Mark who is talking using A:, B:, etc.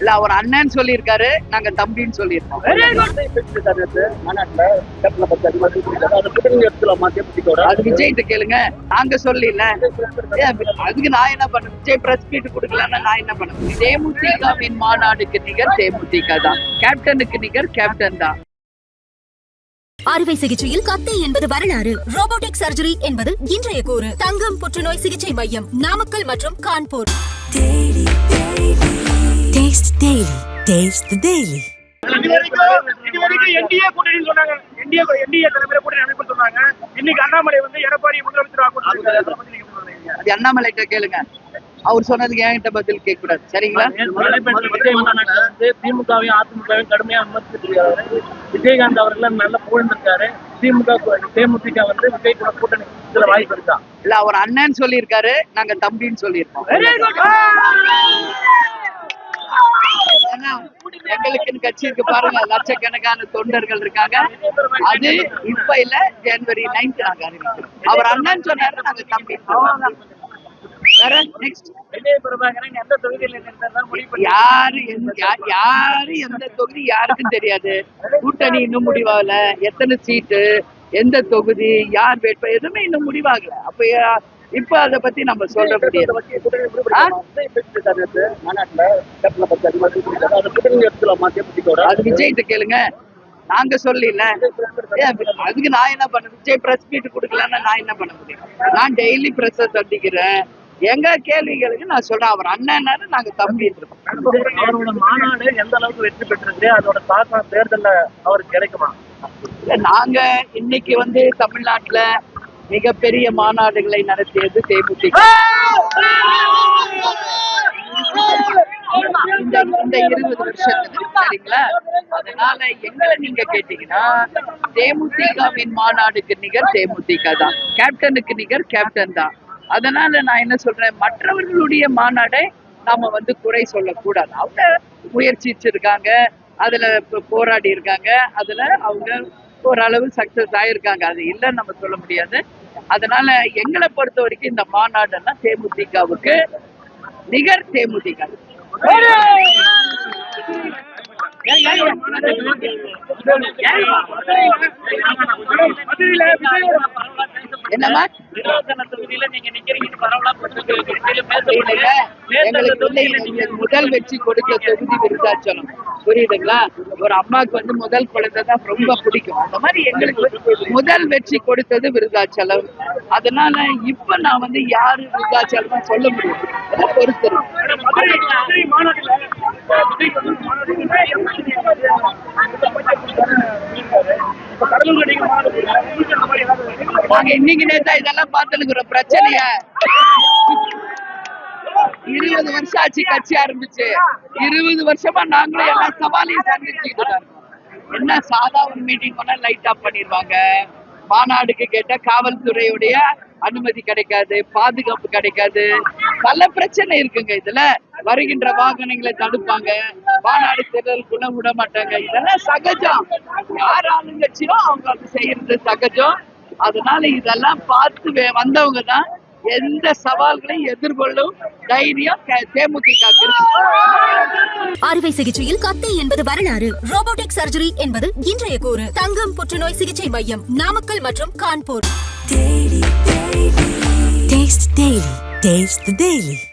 A: இல்ல அவர் அண்ணன் சொல்லியிருக்காரு நாங்க தம்பின்னு சொல்லியிருக்கோம். அது? விஜய்கிட்ட கேளுங்க நாங்க சொல்லல. அதுக்கு நான் என்ன பண்ண விஜய் பிரஸ் மீட் கொடுக்கலன்னா நான் என்ன பண்ண தேமுதிகவின் மாநாடுக்கு நிகர் தேமுதிக தான். கேப்டனுக்கு நிகர் கேப்டன் தான்.
B: அறுவை சிகிச்சையில் கத்தை என்பது வரலாறு. ரோபோட்டிக் சர்ஜரி என்பது இன்றைய கூறு. தங்கம் புற்றுநோய் சிகிச்சை மையம் நாமக்கல் மற்றும் கான்பூர்.
C: என்ன நினைக்கிறீங்க?
A: அது அண்ணாமலைகிட்ட கேளுங்க. அவர் சொன்னதுக்கு என்கிட்ட பதில் கேட்க கூடாது சரிங்களா
D: திமுகவையும் அதிமுகவையும் கடுமையா விமர்சிச்சிருக்காரு விஜயகாந்த் அவர்கள் நல்ல புகழ்ந்திருக்காரு. திமுக தேமுதிக வந்து விஜய் கூட கூட்டணி இதுல வாய்ப்பு இருக்கா?
A: இல்ல அவர் அண்ணன் சொல்லியிருக்காரு நாங்க தம்பின்னு சொல்லியிருக்கோம். ஏன்னா, எங்களுக்குன்னு கட்சி இருக்கு பாருங்க லட்சக்கணக்கான தொண்டர்கள் இருக்காங்க. அது இப்ப இல்ல ஜனவரி நைன்த் நாங்க அறிவிக்கிறோம். அவர் அண்ணன் சொன்னாரு நாங்க தம்பி. வேற நெக்ஸ்ட் யாரு யாரு எந்த தொகுதி யாருக்கும் தெரியாது. கூட்டணி இன்னும் முடிவாகல. எத்தனை சீட்டு எந்த தொகுதி யார் வேட்பாளர் எதுவுமே இன்னும் முடிவாகல. அப்ப இப்ப அத பத்தி நம்ம சொல்ல முடியாது? அது விஜய்கிட்ட கேளுங்க. நாங்க சொல்லல அதுக்கு நான் என்ன பண்ண விஜய் பிரஸ் மீட் கொடுக்கலன்னா நான் என்ன பண்ண முடியும்? நான் டெய்லி பிரஸ் சந்திக்கிறேன். எங்க கேள்விகளுக்கு நான் சொல்றேன். அவர் அண்ணன்னாரு நாங்க தம்பி இருக்கோம்.
D: அவரோட மாநாடு எந்த அளவுக்கு வெற்றி பெற்றிருக்கு? அதோட தாக்கம் தேர்தல்ல அவருக்கு கிடைக்குமா?
A: நாங்க இன்னைக்கு வந்து தமிழ்நாட்டுல மிகப்பெரிய மாநாடுகளை நடத்தியது தேமுதிக. இந்த இந்த இருபது வருஷத்துல சரிங்களா? அதனால எங்களை நீங்க கேட்டீங்கன்னா தேமுதிகவின் மாநாடுக்கு நிகர் தேமுதிக தான். கேப்டனுக்கு நிகர் கேப்டன் தான். அதனால நான் என்ன சொல்றேன் மற்றவர்களுடைய மாநாடை நாம வந்து குறை சொல்லக்கூடாது. அவங்க முயற்சிச்சிருக்காங்க அதுல போராடி இருக்காங்க அதுல அவங்க ஓரளவு சக்சஸ் ஆயிருக்காங்க அது இல்லைன்னு நம்ம சொல்ல முடியாது அதனால எங்களை பொறுத்த வரைக்கும் இந்த மாநாடுன்னா தேமுதிகவுக்கு நிகர் தேமுதிக
C: மதுரையில
A: என்னமா எங்களுக்கு முதல் வெற்றி கொடுத்த தொகுதி விருதாச்சலம் புரியுதுங்களா? ஒரு அம்மாவுக்கு வந்து முதல் குழந்தை தான் ரொம்ப பிடிக்கும். அந்த மாதிரி எங்களுக்கு முதல் வெற்றி கொடுத்தது விருதாச்சலம் அதனால இப்ப நான் வந்து யாரு விருதாச்சலம் சொல்ல முடியும். அதை பொறுத்து இருக்கு.
C: மதுரை மதுரை மாநாட்டில் விஜய் வந்து மாநாடு இப்ப கடலூர்ல நாங்க
A: இன்னைக்கு நேத்தா இதெல்லாம் பார்த்துருக்குறோம் பிரச்சனைய? இருபது வருஷம் ஆச்சு கட்சி ஆரம்பிச்சு. இருபது வருஷமா நாங்களும் எல்லா சவாலையும் சந்திச்சுக்கிட்டு என்ன சாதா ஒரு மீட்டிங் பண்ணா லைட் ஆஃப் பண்ணிடுவாங்க? மாநாடுக்கு கேட்டால் காவல்துறையுடைய அனுமதி கிடைக்காது பாதுகாப்பு கிடைக்காது. பல பிரச்சனை இருக்குங்க இதுல. வருகின்ற வாகனங்களை தடுப்பாங்க. மாநாடு தேர்தல் குணம் விட மாட்டாங்க. இதெல்லாம் சகஜம். யார் ஆளுங்கட்சியோ அவங்க அது செய்யறது சகஜம். அதனால இதெல்லாம் பார்த்து வந்தவங்க தான் எந்த சவால்களையும் எதிர்கொள்ளும் தைரியம் தேமுதிக.
B: அறுவை சிகிச்சையில் கத்தை என்பது வரலாறு ரோபோட்டிக் சர்ஜரி என்பது இன்றைய கூறு தங்கம் புற்றுநோய் சிகிச்சை மையம் நாமக்கல் மற்றும் Kanpur
E: Taste Daily. Taste the Daily.